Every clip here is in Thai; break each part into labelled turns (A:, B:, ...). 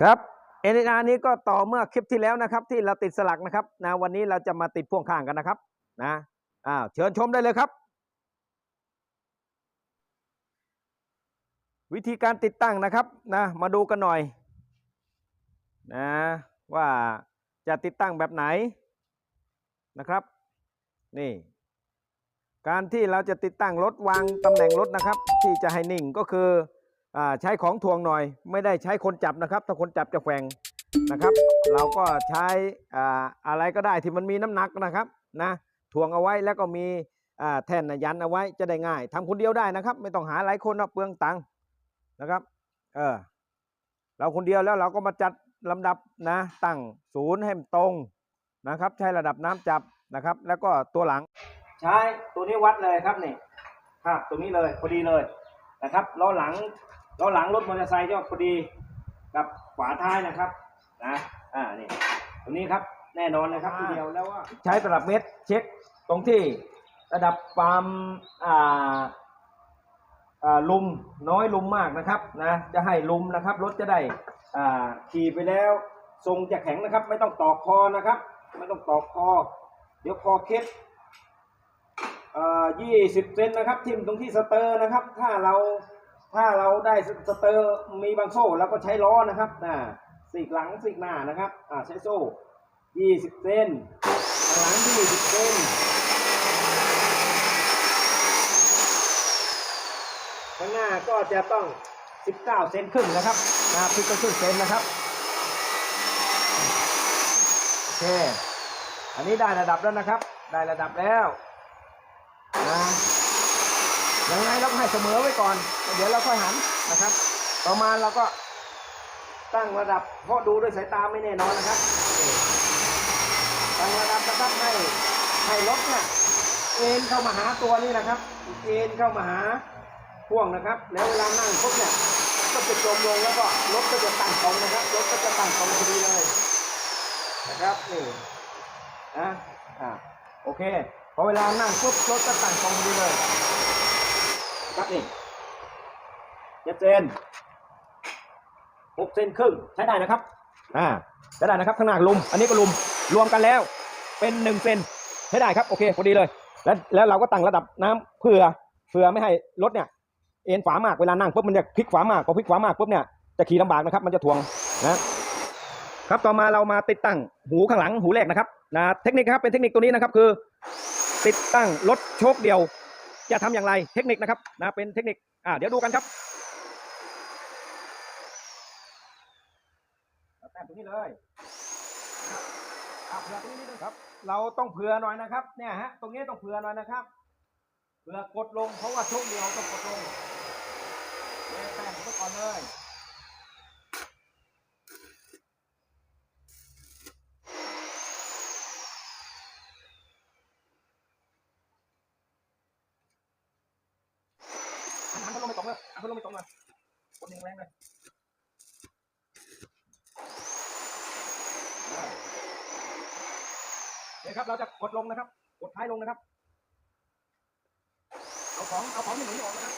A: ครับ NNR นี้ก็ต่อเมื่อคลิปที่แล้วนะครับ ที่เราติดสลักนะครับนะวันนี้เราจะมาติดพ่วงข้างกันนะครับนะอ้าวเชิญชมได้เลยครับ วิธีการติดตั้งนะครับนะมาดูกันหน่อยนะว่าจะติดตั้งแบบไหนนะครับ นี่ การที่เราจะติดตั้งรถวางตำแหน่งรถนะครับ ที่จะให้นิ่งก็คือ ใช้ของถ่วงหน่อย ไม่ได้ใช้คนจับนะครับ ถ้าคนจับจะแฝงนะครับ เราก็ใช้อ่าอะไรก็ได้ที่มันมีน้ำหนักนะครับนะถ่วงเอาไว้แล้วก็มีแท่นนะยันเอาไว้จะได้ง่ายทำคนเดียวได้นะครับ ไม่ต้องหาหลายคนนะเปลืองตังค์นะครับเออเราคนเดียวแล้วเราก็มาจัดลำดับนะตั้งศูนย์ให้ตรงนะครับ ใช้ระดับน้ำจับนะครับ แล้วก็ตัวหลัง ใช้ตัวนี้วัดเลยครับนี่ภาพตรงนี้เลยพอดีเลยนะครับล้อหลัง ล้อหลังรถมอเตอร์ไซค์ก็พอดีกับขวาท้ายนะครับนะอ่านี่ตรงนี้ครับแน่นอนเลยครับทีเดียวแล้วว่าใช้ตลับเมตรเช็คตรงที่ระดับความอ่าอ่าลุมน้อยลุมมากนะครับนะจะให้ลุมนะครับรถจะได้อ่าขี่ไปแล้วทรงจะแข็งนะครับ ไม่ต้องตอกคอนะครับ ไม่ต้องตอกคอ เดี๋ยวคอเคล็ดยี่สิบเซนนะครับทิ่มตรงที่สเตอร์นะครับ ถ้าเรา ถ้าเราได้สเตอร์มีบางโซ่เราก็ใช้ล้อนะครับนะสีกหลังสีกหน้านะครับอ่าใช้โซ่ยี่สิบเซนหลังยี่สิบเซนข้างหน้าก็จะต้องสิบเก้าเซนครึ่งนะครับนะพิกก็ครึ่งเซนนะครับโอเคอันนี้ได้ระดับแล้วนะครับ ได้ระดับแล้วนะ ยังไงเราก็ให้เสมอไว้ก่อน เดี๋ยวเราค่อยหันนะครับ ต่อมาเราก็ตั้งระดับเพราะดูด้วยสายตาไม่แน่นอนนะครับตั้งระดับนะครับให้ให้รถเนี่ยเอ็นเข้ามาหาตัวนี่นะครับเอ็นเข้ามาหาพ่วงนะครับ แล้วเวลานั่งปุ๊บเนี่ยก็จะจมลงแล้วก็รถก็จะตั้งตรงนะครับรถก็จะตั้งตรงพอดีเลยนะครับนี่นะอ่าโอเคพอเวลานั่งปุ๊บรถก็ตั้งตรงพอดีเลย ครับนี่เจ็ดเซนหกเซนครึ่งใช้ได้นะครับ อ่าใช้ได้นะครับ ข้างหน้าลุม อันนี้ก็ลุม รวมกันแล้วเป็นหนึ่งเซนใช้ได้ครับ โอเคพอดีเลย แล้วแล้วเราก็ตั้งระดับน้ำเผื่อเผื่อไม่ให้รถเนี่ย เอ็นฝามากเวลานั่งปุ๊บมันจะพลิกฝามากพอพลิกฝามากปุ๊บเนี่ยจะขี่ลำบากนะครับ มันจะถ่วงนะครับต่อมาเรามาติดตั้งหูข้างหลังหูแรกนะครับนะเทคนิคครับเป็นเทคนิคตัวนี้นะครับคือ ติดตั้งรถโชคเดียว จะทำอย่างไรเทคนิคนะครับนะเป็นเทคนิคอ่าเดี๋ยวดูกันครับแต้มตรงนี้เลยอะเผื่อตรงนี้นิดนึงครับ เราต้องเผื่อหน่อยนะครับ เนี่ยฮะตรงนี้ต้องเผื่อหน่อยนะครับเผื่อกดลงเพราะว่าช่วงเดียวต้องกดลงเนี่ยแต้มไว้ก่อนเลย หันพัดลมไปตรงเลยหันพัดลมไปตรงเลยกดแรงๆเลยเนี่ยวครับ เราจะกดลงนะครับ กดท้ายลงนะครับ เอาของ เอาของที่หนุนออกนะครับ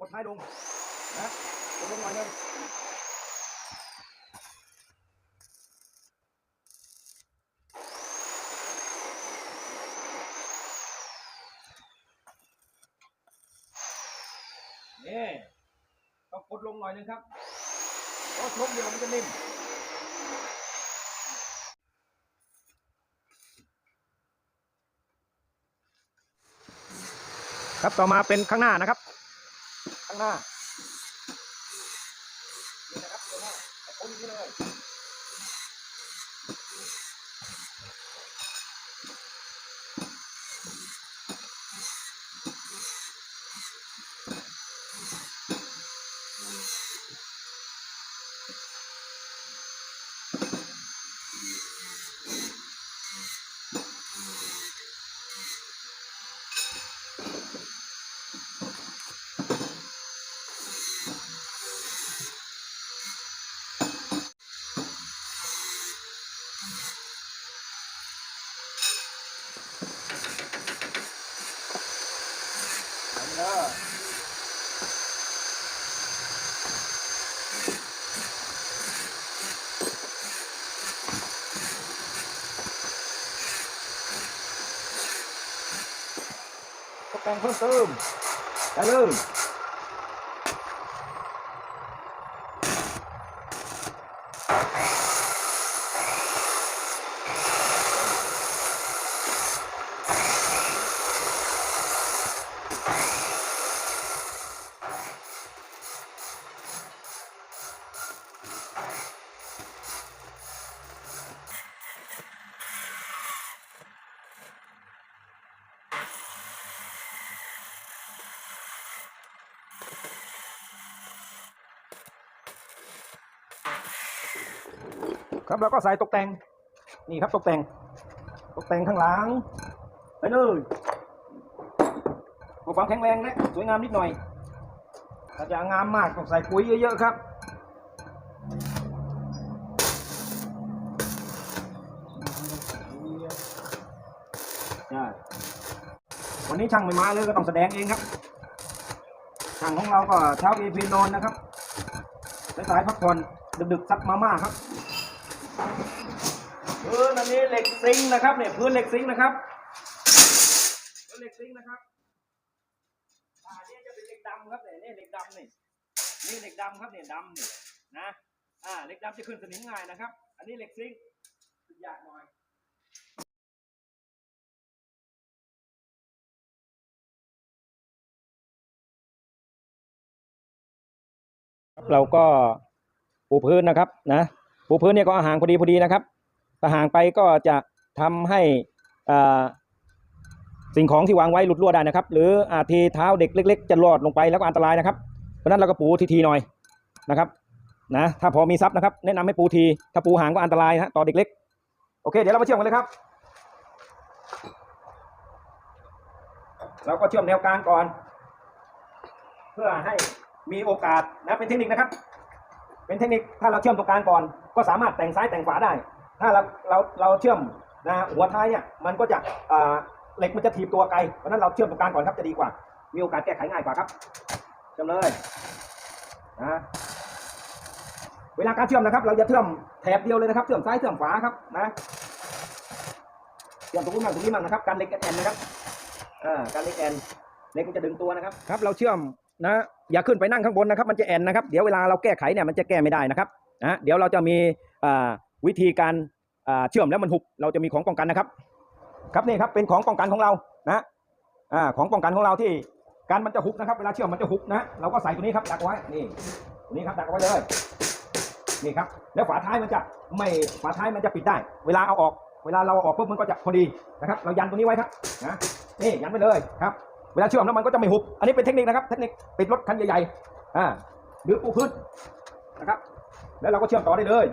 A: กดท้ายลงนะกดลงหน่อยหนึง นี่ต้องกดลงหน่อยนึงครับเพราะชกเดียวมันจะนิ่มครับต่อมาเป็นข้างหน้านะครับ ข้างหน้านี่นะครับตัวหน้าเอาคนนี้เลยอันนี้เลย แต่งเพิ่มเติมอย่าลืม ครับแล้วก็ใส่ตกแต่ง นี่ครับตกแต่ง ตกแต่งข้างหลัง ไปเลยเพื่อความแข็งแรงและสวยงามนิดหน่อยถ้าจะงามมากต้องใส่ปุ๋ยเยอะๆครับใช่วันนี้ช่างไม่มาเลยก็ต้องแสดงเองครับช่างของเราก็เช้าเอพีนอนนะครับสายๆพักผ่อนดึกๆซักมาม่าครับ พื้นอันนี้เหล็กซิงนะครับเนี่ยพื้นเหล็กซิงนะครับพื้นเหล็กซิงนะครับอ่านี่จะเป็นเหล็กดำครับเนี่ยนี่เหล็กดำนี่นี่เหล็กดำครับเนี่ยดำนี่นะอ่าเหล็กดำจะขึ้นสนิมง่ายนะครับ อันนี้เหล็กซิงค์ยากหน่อยเราก็ปูพื้นนะครับนะปูพื้นเนี่ยก็ห่างพอดีพอดีนะครับ ถ้าห่างไปก็จะทำให้อ่าสิ่งของที่วางไว้หลุดรั่วได้นะครับ หรืออาจทีเท้าเด็กเล็ก ๆ จะลอดลงไปแล้วก็อันตรายนะครับ เพราะนั้นเราก็ปูทีๆหน่อยนะครับนะถ้าพอมีซับนะครับแนะนำให้ปูทีถ้าปูห่างก็อันตรายนะต่อเด็กเล็กโอเค เดี๋ยวเรามาเชื่อมกันเลยครับ เราก็เชื่อมแนวกลางก่อน เพื่อให้มีโอกาสนะเป็นเทคนิคนะครับ เป็นเทคนิคถ้าเราเชื่อมตรงกลางก่อน ก็สามารถแต่งซ้ายแต่งขวาได้ ถ้าเราเราเราเชื่อมนะหัวท้ายเนี่ยมันก็จะเหล็กมันจะถีบตัวไกลเพราะนั้นเราเชื่อมตรงกลางก่อนครับจะดีกว่า มีโอกาสแก้ไขง่ายกว่าครับเชื่อมเลยนะเวลาการเชื่อมนะครับ เราจะเชื่อมแถบเดียวเลยนะครับเชื่อมซ้ายเชื่อมขวาครับนะเชื่อมตรงนี้มั่งตรงนี้มั่งนะครับการเล็กแอนนะครับอ่าการเล็กแอนเล็กมันจะดึงตัวนะครับครับ เราเชื่อมนะอย่าขึ้นไปนั่งข้างบนนะครับ มันจะแอนนะครับ เดี๋ยวเวลาเราแก้ไขเนี่ยมันจะแก้ไม่ได้นะครับนะเดี๋ยวเราจะมีอ่า วิธีการเชื่อมแล้วมันหุบเราจะมีของป้องกันนะครับ ครับนี่ครับเป็นของป้องกันของเรานะของป้องกันของเราที่การมันจะหุบนะครับ เวลาเชื่อมมันจะหุบนะเราก็ใส่ตัวนี้ครับดักไว้นี่ตัวนี้ครับดักไว้เลยนี่ครับแล้วฝาท้ายมันจะไม่ฝาท้ายมันจะปิดได้ เวลาเอาออกเวลาเราเอาออกปุ๊บมันก็จะพอดีนะครับ เรายันตัวนี้ไว้ครับนะนี่ยันไปเลยครับเวลาเชื่อมแล้วมันก็จะไม่หุบ อันนี้เป็นเทคนิคนะครับ เทคนิคปิดรถคันใหญ่ๆอ่าหรือปูพื้นนะครับ แล้วเราก็เชื่อมต่อได้เลย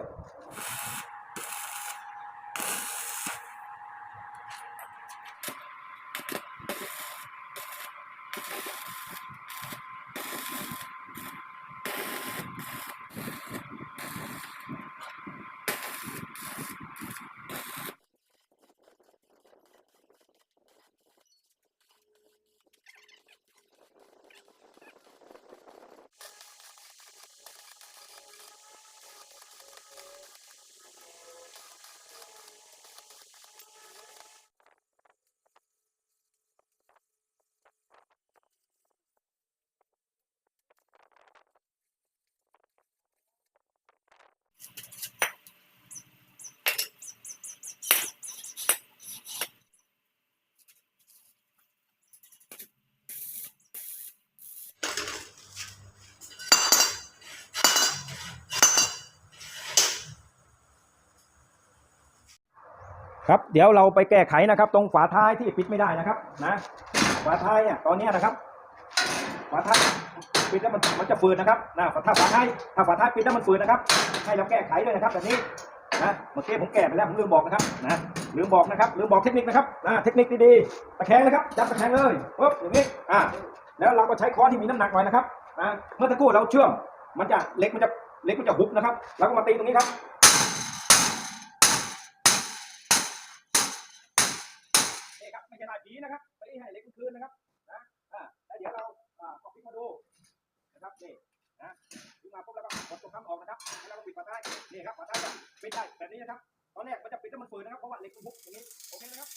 A: ครับเดี๋ยวเราไปแก้ไขนะครับ ตรงฝาท้ายที่ปิดไม่ได้นะครับนะฝาท้ายเนี่ยตอนนี้นะครับฝาท้ายปิดแล้วมันมันจะฝืดนะครับนะถ้าฝาท้ายถ้าฝาท้ายปิดแล้วมันฝืดนะครับ ให้เราแก้ไขด้วยนะครับแบบนี้นะเมื่อกี้ผมแก้ไปแล้วผมลืมบอกนะครับนะลืมบอกนะครับลืมบอกเทคนิคนะครับนะเทคนิคดีๆตะแคงนะครับจับตะแคงเลยปุ๊บอย่างนี้อ่าแล้วเราก็ใช้ค้อนที่มีน้ำหนักหน่อยนะครับนะเมื่อตะกครู่เราเชื่อมมันจะเล็กมันจะเล็กมันจะหุบนะครับเราก็มาตีตรงนี้ครับ นี่ครับไม่ใช่ลายผีนะครับไปให้เล็กคืนนะครับนะอ่าแล้วเดี๋ยวเราอ่าก็พลิกมาดูนะครับนี่นะถึงมาปุ๊บแล้วก็กดตัวคำออกนะครับแล้วเราก็ปิดฝาท้ายนี่ครับฝาท้ายปิดได้แบบนี้นะครับตอนแรกมันจะปิดแล้วมันฝืนนะครับเพราะว่าเหล็กมันพุกอย่างนี้โอเคนะครับ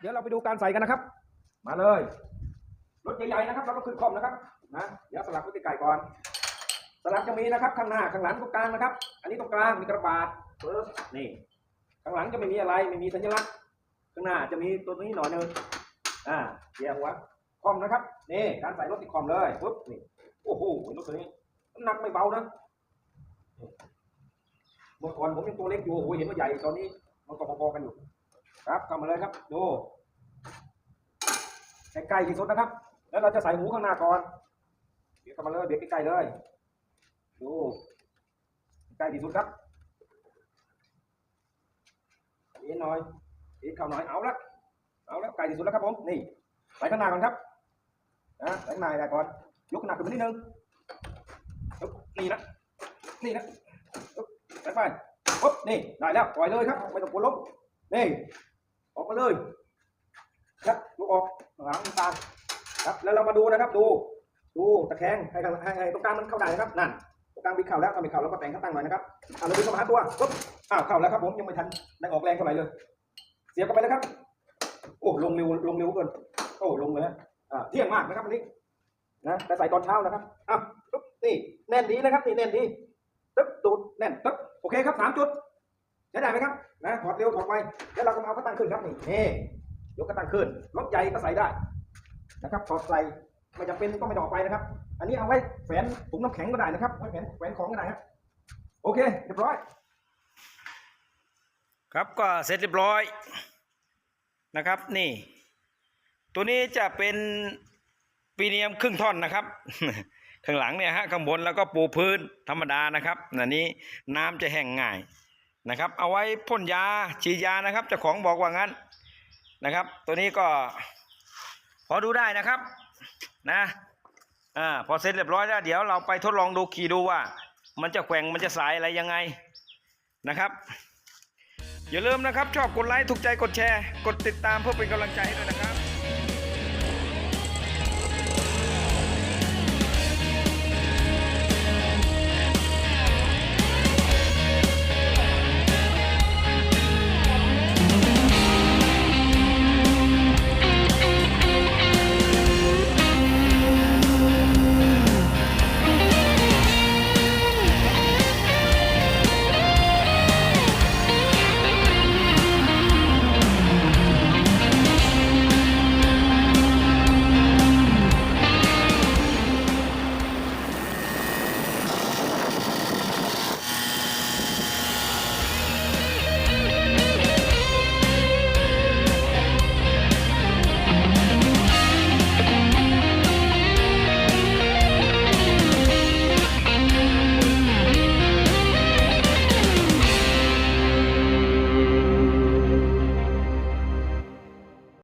A: เดี๋ยวเราไปดูการใส่กันนะครับ มาเลยรถใหญ่ๆนะครับเราก็ขึ้นคอมนะครับนะเดี๋ยวสลักไว้ไก่ก่อนสลักจะมีนะครับ ข้างหน้าข้างหลังตรงกลางนะครับ อันนี้ตรงกลางมีกระบาดปึ๊บนี่ ข้างหลังจะไม่มีอะไรไม่มีสัญลักษณ์ ข้างหน้าจะมีตัวนี้หน่อยนึงอ่าเกียร์หัวคอมนะครับนี่การใส่รถติดคอมเลยปุ๊บนี่โอ้โหรถตัวนี้หนักไม่เบานะเมื่อก่อนผมยังตัวเล็กอยู่โอ้โหเห็นว่าใหญ่ตอนนี้มันก็พอๆกันอยู่ ครับเข้ามาเลยครับดูใกล้ๆที่สุดนะครับ แล้วเราจะใส่หมูข้างหน้าก่อนเดี๋ยวเข้ามาเลยเบียดใกล้ๆเลยดูใกล้ที่สุดครับเอ็นหน่อยเอ็นเข้าหน่อยเอาละเอาละใกล้ที่สุดแล้วครับผมนี่ใส่ข้างหน้าก่อนครับนะใส่ข้างหน้าได้ก่อนยกหน้าขึ้นมานิดนึงนี่นะนี่นะปึ๊บใส่ไปปุ๊บนี่ได้แล้วปล่อยเลยครับไม่ต้องกลัวล้มนี่ ออกมาเลยครับยกออกหลังตาครับแล้วเรามาดูนะครับ ดู ดูตะแคงให้ให้ให้ตรงกลางมันเข้าได้นะครับนั่นตรงกลางบิดเข่าแล้วถ้าไม่เข่าเราก็แต่งข้างตั้งหน่อยนะครับอ่าเราดึงเข้ามาหาตัวปุ๊บอ้าวเข้าแล้วครับผมยังไม่ทันได้ออกแรงเท่าไหร่เลย เสียบเข้าไปแล้วครับ โอ้ลงเร็วลงเร็วเกินโอ้ลงเลยฮะอ่าเที่ยงมากนะครับวันนี้นะแต่ใส่ตอนเช้านะครับอะปุ๊บนี่แน่นดีนะครับนี่แน่นดีตึ๊บตูดแน่นตึ๊บโอเคครับสามจุด ช้ได้ไหมครับนะถอดเร็วถอดไวแล้วเราก็มาเอากระตั้งขึ้นครับนี่นี่ยกกระตั้งขึ้นรถใหญ่ก็ใส่ได้นะครับถอดใส่ไม่จำเป็นต้องไม่ต้อกไปนะครับ อันนี้เอาไว้แขวนถุงน้ำแข็งก็ได้นะครับไว้แขวนแขวนของก็ได้ครับโอเคเรียบร้อย
B: ครับก็เสร็จเรียบร้อยนะครับ นี่ ตัวนี้จะเป็นปีเนียมครึ่งท่อนนะครับ ข้างหลังเนี่ยฮะข้างบนแล้วก็ปูพื้นธรรมดานะครับอันนี้น้ำจะแห้งง่าย นะครับ เอาไว้พ่นยาฉีดยานะครับเจ้าของบอกว่างั้นนะครับ ตัวนี้ก็พอดูได้นะครับนะอ่าพอเสร็จเรียบร้อยแล้วเดี๋ยวเราไปทดลองดูขี่ดูว่า มันจะแกว่งมันจะสายอะไรยังไงนะครับ อย่าลืมนะครับ ชอบกดไลค์ถูกใจกดแชร์ กดติดตามเพื่อเป็นกำลังใจให้ด้วยนะครับ